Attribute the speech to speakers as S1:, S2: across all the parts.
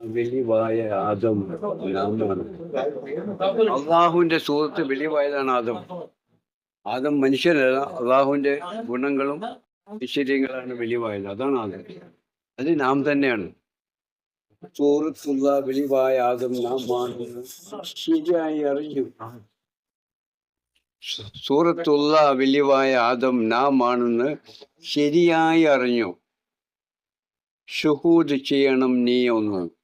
S1: ആദം. നാമാണ് അള്ളാഹുവിന്റെ സുഹൃത്ത് വെളിവായതാണ് ആദം. ആദം മനുഷ്യനല്ല അള്ളാഹുവിന്റെ ഗുണങ്ങളും ഐശ്വര്യങ്ങളാണ് വെളിവായത്. അതാണ് ആദം. അത് നാം തന്നെയാണ്. സുഹൃത്തുള്ള വെളിവായ ആദം നാം ആണെന്ന് ശരിയായി അറിഞ്ഞു. സൂറത്തുള്ള വെളിവായ ആദം നാം ആണെന്ന് ശരിയായി അറിഞ്ഞു. ഷുഹൂദ് ചെയ്യണം നീ ഒന്ന്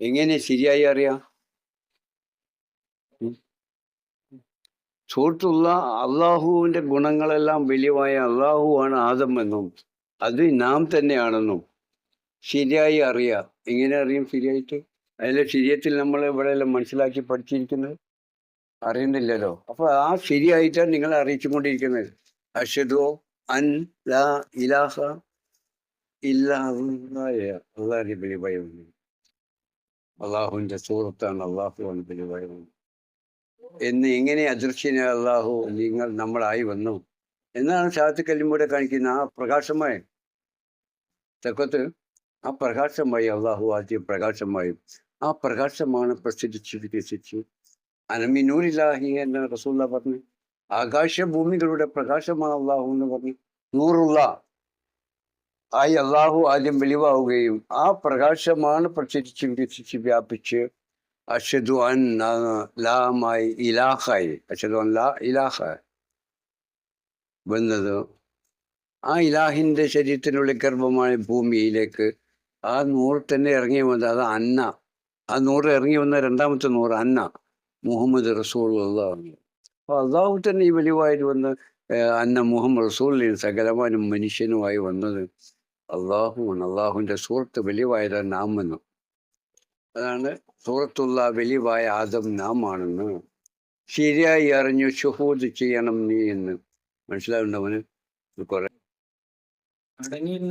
S1: എങ്ങനെ ശരിയായി അറിയാം? ഉം. സുഹൃത്തുള്ള അള്ളാഹുവിന്റെ ഗുണങ്ങളെല്ലാം വെളിവായ അള്ളാഹുവാണ് ആദം എന്നും അത് നാം തന്നെയാണെന്നും ശരിയായി അറിയാം. എങ്ങനെ അറിയും ശരിയായിട്ട്? അതിലെ ശരിയത്തിൽ നമ്മൾ ഇവിടെയെല്ലാം മനസ്സിലാക്കി പഠിച്ചിരിക്കുന്നത്? അറിയുന്നില്ലല്ലോ. അപ്പൊ ആ ശരിയായിട്ടാണ് നിങ്ങൾ അറിയിച്ചുകൊണ്ടിരിക്കുന്നത്. അഷദോ അൻ ലാ ഇലാഹ ഇല്ല അള്ളാഹി വെളിവായുന്നു അള്ളാഹുവിന്റെ സുഹൃത്താണ് അള്ളാഹുവാണ് വെളിവായുന്നത് എന്ന് എങ്ങനെ അദൃശ്യനെ അള്ളാഹു നിങ്ങൾ നമ്മളായി വന്നു. എന്നാണ് ഷാത്തി കല്ലിമൂടെ കാണിക്കുന്ന ആ പ്രകാശമായ. തെക്കത്ത് ആ പ്രകാശമായി അള്ളാഹു ആദ്യം പ്രകാശമായി. ആ പ്രകാശമാണ് പ്രസിദ്ധിച്ച് വികസിച്ചു അനമിനൂരില്ലാഹി എന്ന് റസൂല്ല പറഞ്ഞു. ആകാശഭൂമികളുടെ പ്രകാശമാണ് അള്ളാഹു എന്ന് പറഞ്ഞു. നൂറുള്ള ആയി അള്ളാഹു ആദ്യം വെളിവാവുകയും ആ പ്രകാശമാണ് പ്രചരിച്ച് വികസിച്ച് വ്യാപിച്ച് അഷദു അൻ ലാമായി ഇലാഹായി. അഷദു അൻ ലാ ഇലാഹ വന്നത്. ആ ഇലാഹിന്റെ ശരീരത്തിനുള്ളിൽ ഗർഭമായ ഭൂമിയിലേക്ക്. ആ നൂറ് തന്നെ ഇറങ്ങി വന്നത് അത് അന്ന. ആ നൂറ് ഇറങ്ങി വന്ന രണ്ടാമത്തെ നൂറ് അന്ന മുഹമ്മദ് റസൂൾ അപ്പോൾ അള്ളാഹു തന്നെ ഈ വലിയ വന്ന് അന്ന മുഹമ്മദ് റസൂലിന് സകലമാനും മനുഷ്യനുമായി വന്നത്. അള്ളാഹുവാണ് അള്ളാഹുവിന്റെ സൂറത്ത് വെളിവായതാണ് നാം അതാണ് സൂറത്തുള്ള വെളിവായ ആദം നാം ആണെന്ന് ശരിയായി അറിഞ്ഞു ഷുഹൂദ് ചെയ്യണം നീ എന്ന്. മനസ്സിലാവുണ്ടവന് കുറെ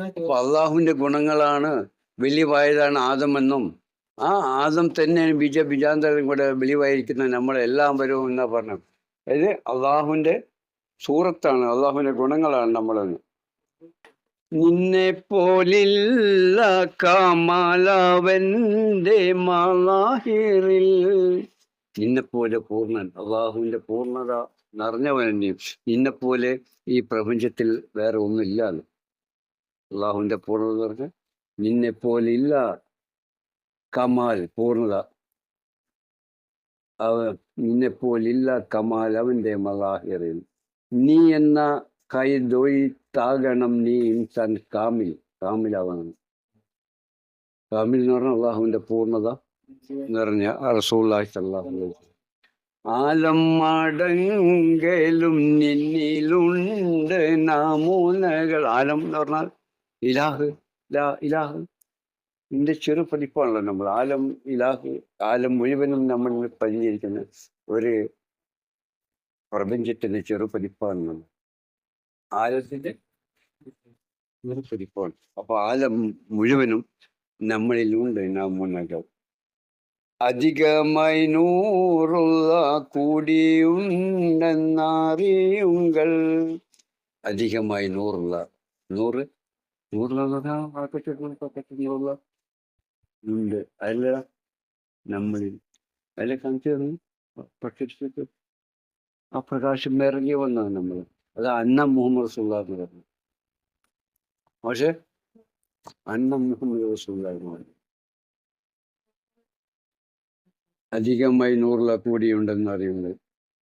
S1: അപ്പൊ അള്ളാഹുവിന്റെ ഗുണങ്ങളാണ് വെളിവായതാണ് ആദമെന്നും. ആ ആദം തന്നെ ബിജ ബിജാന്തരം കൂടെ വെളിവായിരിക്കുന്ന നമ്മളെല്ലാവരും എന്നാ പറഞ്ഞു അതായത് അള്ളാഹുവിന്റെ സൂറത്താണ് അള്ളാഹുവിന്റെ ഗുണങ്ങളാണ് നമ്മളെന്ന്. നിന്നെ പോലില്ല കാമാലാവന്റെ മാലാഹിറിൽ. നിന്നെ പോലെ പൂർണൻ അള്ളാഹുവിന്റെ പൂർണത നിറഞ്ഞവനെയും നിന്നെ പോലെ ഈ പ്രപഞ്ചത്തിൽ വേറെ ഒന്നുമില്ല അള്ളാഹുവിന്റെ പൂർണത പറഞ്ഞ പറഞ്ഞാൽ നിന്നെ പോലില്ല ഇല്ല കമാൽ പൂർണത. അവ നിന്നെ പോലില്ല കമാൽ അവന്റെ മലാഹിറിൽ. നീ എന്ന കൈ ദൊയ്ത്താകണം നീ ഇൻസാൻ കാമിൽ കാമിലാവണം. കാമിൽ എന്ന് പറഞ്ഞാൽ അള്ളാഹുവിന്റെ പൂർണത നിറഞ്ഞ വസല്ലം. ആലം നിന്നിലുണ്ട് നാമൂനകൾ ആലം എന്ന് പറഞ്ഞാൽ ഇലാഹ് ഇലാഹ്. ഇതിന്റെ ചെറു പതിപ്പാണല്ലോ നമ്മൾ. ആലം ഇലാഹ് ആലം മുഴുവനും നമ്മൾ പരിചരിക്കുന്ന ഒരു പ്രപഞ്ചത്തിന്റെ ചെറു പതിപ്പാണ് നമ്മൾ. ആലത്തിന്റെ പതിപ്പാണ് അപ്പൊ ആലം മുഴുവനും നമ്മളിൽ ഉണ്ട് നാമൂനകൾ അധികമായി നൂറുള്ള കൂടിയുണ്ടെന്നറിയുങ്ങൾ അധികമായി നൂറുള്ള. നൂറ്? നൂറുള്ള ഉണ്ട്. അല്ല നമ്മളിൽ. അല്ലെ കാണിച്ചു തന്നു പ്രത്യക്ഷത്തിൽ ആ പ്രകാശം ഇറങ്ങി വന്നാണ് നമ്മൾ അത് അന്നം മുഹമ്മദ് റസൂള്ള എന്ന് പറഞ്ഞു. പക്ഷെ അന്നം മുഹമ്മദ് റസൂള്ള എന്ന് പറഞ്ഞു. അധികമായി നൂറുള്ള കൂടിയുണ്ടെന്ന് അറിയുന്നത്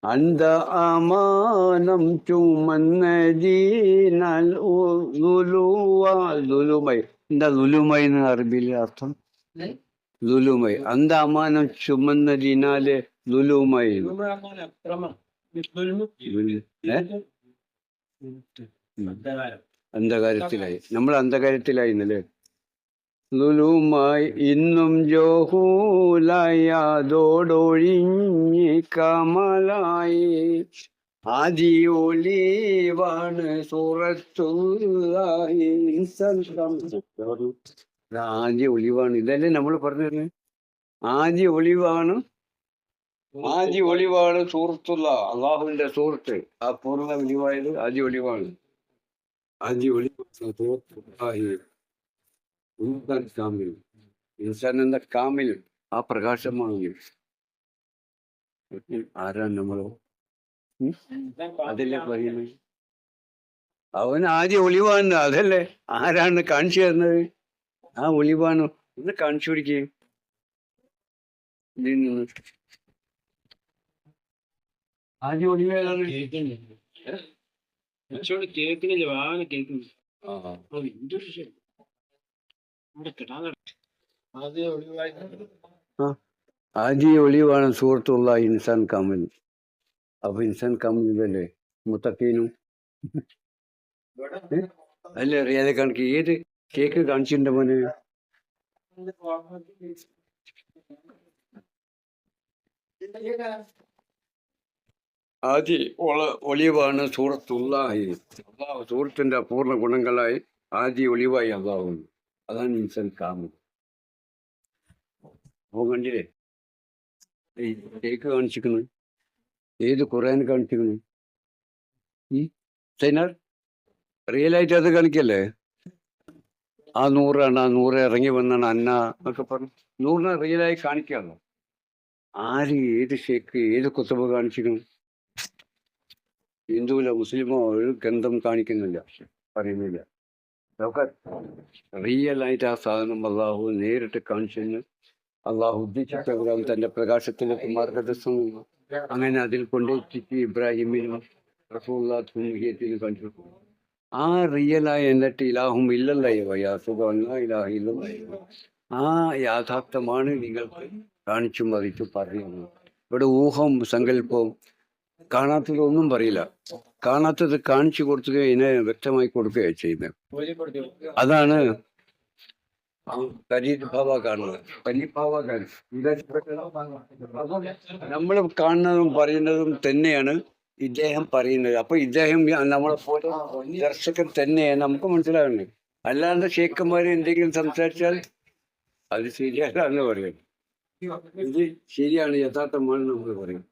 S1: അന്ത അമാനം ചുമന്നതീനാൽ ലുലുമൈ. എന്താ ലുലുമൈ എന്ന് അറബിയിൽ അർത്ഥം? ലുലുമൈ. അന്ത അമാനം ചുമന്നതിനാല് ലുലുമൈ ഏ? അന്ധകാരത്തിലായി. നമ്മൾ അന്ധകാരത്തിലായി ഇന്നലെ ലുലുമായി ഇന്നും ജോഹൂലയാതോടൊഴിഞ്ഞ് കമലായി. ആദി ഒലിവാണ് സൂറത്തുള്ളാഹി ആദ്യ ഒളിവാണ് ഇതല്ലേ നമ്മൾ പറഞ്ഞത്? ആദ്യ ഒളിവാണ് ആദ്യ ഒളിവാണ് സുഹൃത്തുള്ള അള്ളാഹുവിന്റെ സുഹൃത്ത്. ആ പൂർണ ഒലിവായത് ആദ്യ ഒളിവാണ്. ആദ്യ ഉൻതാൻ കാമിൽ. ഇൻസാൻ കാമിൽ ആ പ്രകാശമാണ് ആരാണ് നമ്മളോ? അതല്ലേ പറയുന്നത് അവൻ ആദ്യം ഒളിവാണ് അതല്ലേ? ആരാണ് കാണിച്ചു തരുന്നത്? ആ ഒളിവാണ്. ഒന്ന് കാണിച്ചു പിടിക്കുകയും ആ.
S2: അത് എന്തൊരു ശരി ഇവിടെ കിട്ടാൻ അത് ഒഴിവായി
S1: ആദ്യ ഒളിവാണ് സുഹൃത്തുള്ള ഇൻസാൻ കാമൽ. അപ്പൊ ഇൻസാൻ കാമലല്ലേ മുത്തക്കീനും? ഏ? അല്ലേ അറിയാതെ കണക്ക്. ഏത് കേക്ക് കാണിച്ചിട്ടുണ്ട് മോനെ? ആദ്യ ഒള ഒളിവാണ് സൂറത്തുള്ളാഹി. അള്ളാഹു സൂറത്തിന്റെ അപൂർണ ഗുണങ്ങളായി ആദ്യ ഒളിവായി അള്ളാഹു അതാണ് ഇൻസൻ കാമു. അപ്പൊ കണ്ടില്ലേ? ഏക്ക് കേക്ക് കാണിച്ചിരിക്കുന്നു. ഏത് ഖുറാൻ കാണിച്ചിരിക്കുന്നു? സൈനാർ റിയൽ ആയിട്ട് അത് കാണിക്കല്ലേ? ആ നൂറാണ് ആ നൂറ് ഇറങ്ങി വന്നാണ് അന്ന എന്നൊക്കെ പറഞ്ഞു നൂറിനെ റിയലായി കാണിക്കാമല്ലോ. ആര് ഏത് ഷേക്ക് ഏത് കുത്തബ് കാണിച്ചിരിക്കുന്നു? ഹിന്ദുവിലോ മുസ്ലിമോ ഒരു ഗന്ധം കാണിക്കുന്നില്ല പറയുന്നില്ല. റിയൽ ആയിട്ട് ആ സാധനം അള്ളാഹു നേരിട്ട് കാണിച്ചു അള്ളാഹു ഉദ്ദേശിച്ച പ്രകാരം തന്റെ പ്രകാശത്തിലേക്ക് മാർഗദർശനം അങ്ങനെ അതിൽ കൊണ്ടെത്തിച്ച് ഇബ്രാഹിമിനും റസൂല്ലാത്തിനും കണ്ടിട്ടു ആ റിയലായ എന്നിട്ട് ഇലാഹും ഇല്ലല്ലോ യാസുഖല്ല ആ യാഥാർത്ഥ്യമാണ് നിങ്ങൾക്ക് കാണിച്ചു മറിച്ചു പറയുന്നത് ഇവിടെ ഊഹം സങ്കല്പവും കാണാത്തതൊന്നും പറയില്ല. കാണാത്തത് കാണിച്ചു കൊടുക്കുകയോ ഇതിനെ വ്യക്തമായി കൊടുക്കുകയോ ചെയ്യുന്നത് അതാണ് കാണുന്നത്. നമ്മൾ കാണുന്നതും പറയുന്നതും തന്നെയാണ് ഇദ്ദേഹം പറയുന്നത്. അപ്പൊ ഇദ്ദേഹം നമ്മളെ പോലെ ദർശകൻ തന്നെയാണ്. നമുക്ക് മനസ്സിലാകുന്നത് അല്ലാണ്ട് ഷേഖന്മാർ എന്തെങ്കിലും സംസാരിച്ചാൽ അത് ശരിയല്ല എന്ന് പറയും. ഇത് ശരിയാണ് യഥാർത്ഥമാണ് നമുക്ക് പറയും.